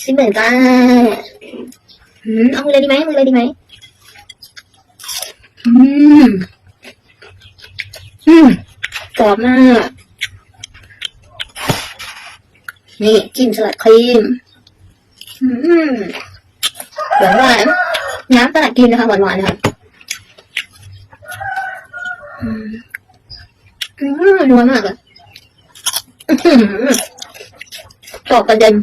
ชิมเหมือนกันอืมเอามือเลยดีไหมอามือเลยดีไหมอืมอืมกรอบมาก นี่จิ้มสลัดครีม อืมหวานหวานน้ำสลัดครีมนะคะหวานหวานๆนะคะอืมอืมนัวมากอะอื้อหือกรอบกระเด็น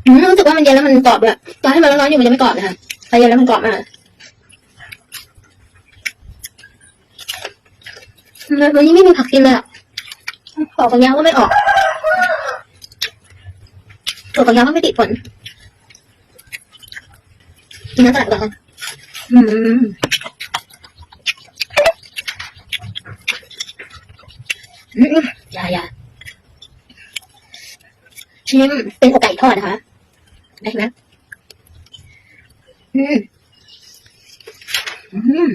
อืม รู้สึกว่ามันเย็นแล้วมันกรอบเลยตอนที่มันร้อนๆอยู่มันยังไม่กรอบนะคะพอเย็นแล้วมันกรอบมากแล้ววันนี้ไม่มีผักกินเลยอะปอกฝักยาวก็ไม่ออกตัวฝักยาวก็ไม่ติดผลกินน้ำสลัดก่อนค่ะอืมอืมอย่าอย่าชิมเป็นอกไก่ทอดนะคะ ได้ไหมอืมอืม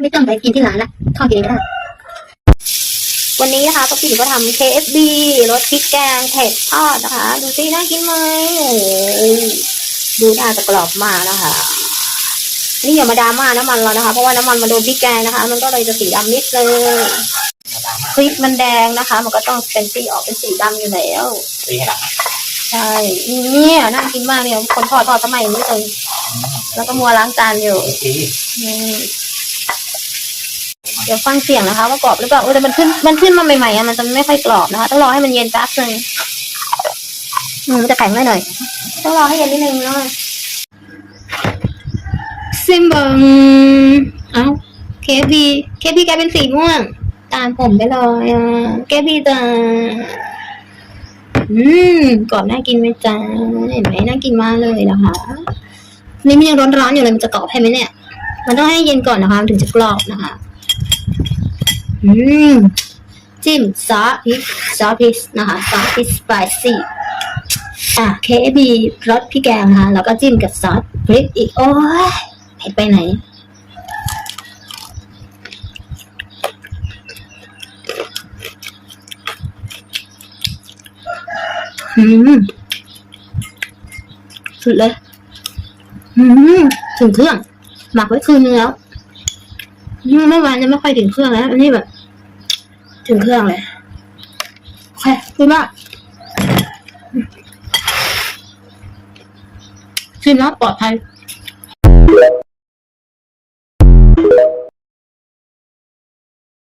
ไม่ต้องไปกินที่ร้านละทอดกินเองก็ได้วันนี้นะคะป้าปิ่นก็ทำ KFB รสพริกแกงเผ็ดทอดนะคะ ดูสิน่ากินไหมโอ้โหดูน่าจะกรอบมากนะคะ นี่อย่ามาดราม่าน้ำมันเรานะคะ เพราะว่าน้ำมันมันโดนพริกแกงนะคะ มันก็เลยจะสีดำนิดเลย พริกมันแดงนะคะ มันก็ต้องเป็นสีออกเป็นสีดำอยู่แล้วตีให้หลังใช่เนี่ยน่ากินมากเนี่ยคนทอดทอดสมัยนี้เลยแล้วก็มัวล้างจานอยู่ตีอืมเดี๋ยวฟังเสียงนะคะว่ากรอบหรือเปล่าเออแต่มันขึ้นมันขึ้นมาใหม่ๆอะมันจะไม่ค่อยกรอบนะคะต้องรอให้มันเย็นแป๊บนึงอืมมันจะแข็งหน่อยหน่อยต้องรอให้เย็นนิดนึงเนาะซิมบังเอ้าเคพีเคพีกลายเป็นสีม่วง ตามผมไปเลยอะเคพีจ้าอืมกรอบน่ากินไหมจ้าเห็นไหมน่ากินมากเลยนะคะนี่มันยังร้อนๆอยู่เลยมันจะกรอบให้ไหมเนี่ย มันต้องให้เย็นก่อนนะคะถึงจะกรอบนะคะ อืมจิ้มซอสพริกซอสพริกนะคะซอสพริกสไปซี่อะ KFC รสพริกแกงนะคะแล้วก็จิ้มกับซอสพริกอีก โอ้ยเผ็ดไปไหน อืมสุดเลย อืมถึงเครื่อง หมักไว้คืนนึงแล้วเมื่อวานยังไม่ค่อยถึงเครื่องแล้ว อันนี้แบบ ถึงเครื่องเลยโอเคคือมากชิมแล้วปลอดภัย